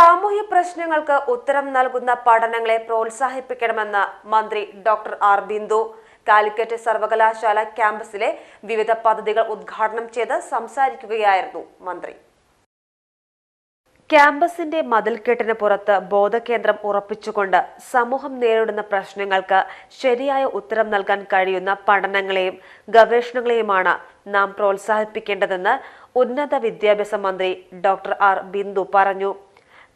സാമൂഹ്യ പ്രശ്നങ്ങൾക്ക് ഉത്തരം നൽകുന്ന പഠനങ്ങളെ പ്രോത്സാഹിപ്പിക്കണമെന്ന് മന്ത്രി ഡോക്ടർ ആർ ബിന്ദു. കാലിക്കറ്റ് സർവകലാശാല ക്യാമ്പസിലെ വിവിധ പദ്ധതികൾ ഉദ്ഘാടനം ചെയ്ത് സംസാരിക്കുകയായിരുന്നു മന്ത്രി. ക്യാമ്പസിന്റെ മതിൽക്കെട്ടിന് പുറത്ത് ബോധകേന്ദ്രം ഉറപ്പിച്ചുകൊണ്ട് സമൂഹം നേരിടുന്ന പ്രശ്നങ്ങൾക്ക് ശരിയായ ഉത്തരം നൽകാൻ കഴിയുന്ന പഠനങ്ങളെയും ഗവേഷണങ്ങളെയുമാണ് നാം പ്രോത്സാഹിപ്പിക്കേണ്ടതെന്ന് ഉന്നത വിദ്യാഭ്യാസ മന്ത്രി ഡോക്ടർ ആർ ബിന്ദു പറഞ്ഞു.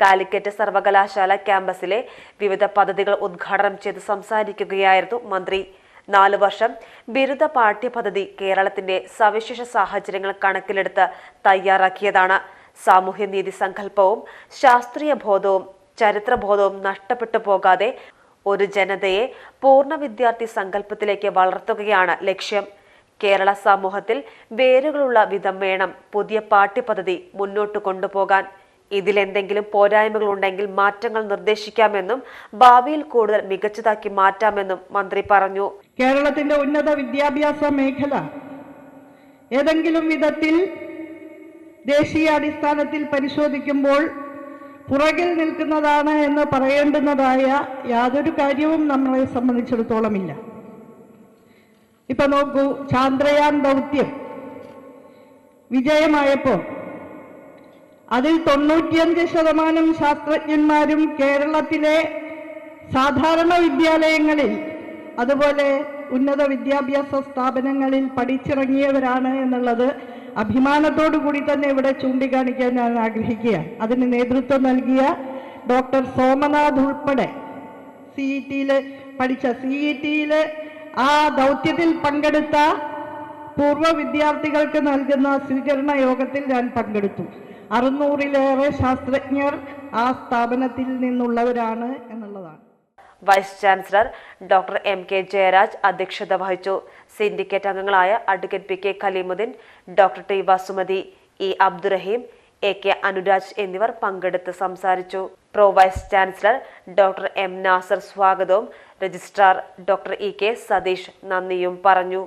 കാലിക്കറ്റ് സർവകലാശാല ക്യാമ്പസിലെ വിവിധ പദ്ധതികൾ ഉദ്ഘാടനം ചെയ്ത് സംസാരിക്കുകയായിരുന്നു മന്ത്രി. നാലു വർഷം ബിരുദ പാഠ്യപദ്ധതി കേരളത്തിന്റെ സവിശേഷ സാഹചര്യങ്ങൾ കണക്കിലെടുത്ത് തയ്യാറാക്കിയതാണ്. സാമൂഹ്യനീതി സങ്കല്പവും ശാസ്ത്രീയ ബോധവും ചരിത്രബോധവും നഷ്ടപ്പെട്ടു പോകാതെ ഒരു ജനതയെ പൂർണ വിദ്യാർത്ഥി സങ്കല്പത്തിലേക്ക് വളർത്തുകയാണ് ലക്ഷ്യം. കേരള സമൂഹത്തിൽ വേരുകളുള്ള വിധം വേണം പുതിയ പാഠ്യപദ്ധതി മുന്നോട്ട് കൊണ്ടുപോകാൻ. ഇതിലെന്തെങ്കിലും പോരായ്മകളുണ്ടെങ്കിൽ മാറ്റങ്ങൾ നിർദ്ദേശിക്കാമെന്നും ഭാവിയിൽ കൂടുതൽ മികച്ചതാക്കി മാറ്റാമെന്നും മന്ത്രി പറഞ്ഞു. കേരളത്തിന്റെ ഉന്നത വിദ്യാഭ്യാസ മേഖല ഏതെങ്കിലും വിധത്തിൽ ദേശീയ അടിസ്ഥാനത്തിൽ പരിശോധിക്കുമ്പോൾ പുറകിൽ നിൽക്കുന്നതാണ് എന്ന് പറയേണ്ടുന്നതായ യാതൊരു കാര്യവും നമ്മളെ സംബന്ധിച്ചിടത്തോളമില്ല. ഇപ്പൊ നോക്കൂ ചാന്ദ്രയാൻ ദൗത്യം വിജയമായപ്പോൾ അതിൽ തൊണ്ണൂറ്റിയഞ്ച് ശതമാനം ശാസ്ത്രജ്ഞന്മാരും കേരളത്തിലെ സാധാരണ വിദ്യാലയങ്ങളിൽ അതുപോലെ ഉന്നത വിദ്യാഭ്യാസ സ്ഥാപനങ്ങളിൽ പഠിച്ചിറങ്ങിയവരാണ് എന്നുള്ളത് അഭിമാനത്തോടു കൂടി തന്നെ ഇവിടെ ചൂണ്ടിക്കാണിക്കാൻ ഞാൻ ആഗ്രഹിക്കുകയാണ്. അതിന് നേതൃത്വം നൽകിയ ഡോക്ടർ സോമനാഥ് ഉൾപ്പെടെ സി ഇ ടിയിൽ പഠിച്ച സി ഇ ടിയിൽ ആ ദൗത്യത്തിൽ പങ്കെടുത്ത പൂർവ വിദ്യാർത്ഥികൾക്ക് നൽകുന്ന സ്വീകരണ യോഗത്തിൽ ഞാൻ പങ്കെടുത്തു. അറുന്നൂറിലേറെ ശാസ്ത്രജ്ഞർ ആ സ്ഥാപനത്തിൽ നിന്നുള്ളവരാണ് എന്നുള്ളതാണ്. Vice chancellor doctor M K Jayaraj അധ്യക്ഷത വഹിച്ചു. സിൻഡിക്കേറ്റ് അംഗങ്ങളായ advocate P K Khaleemuddeen doctor T Vasumathi E Abdurahim A K Anuraj എന്നിവർ പങ്കെടുത്ത് സംസാരിച്ചു. Pro vice chancellor doctor M Nasar സ്വാഗതവും registrar doctor E K Satheesh നന്ദിയും പറഞ്ഞു.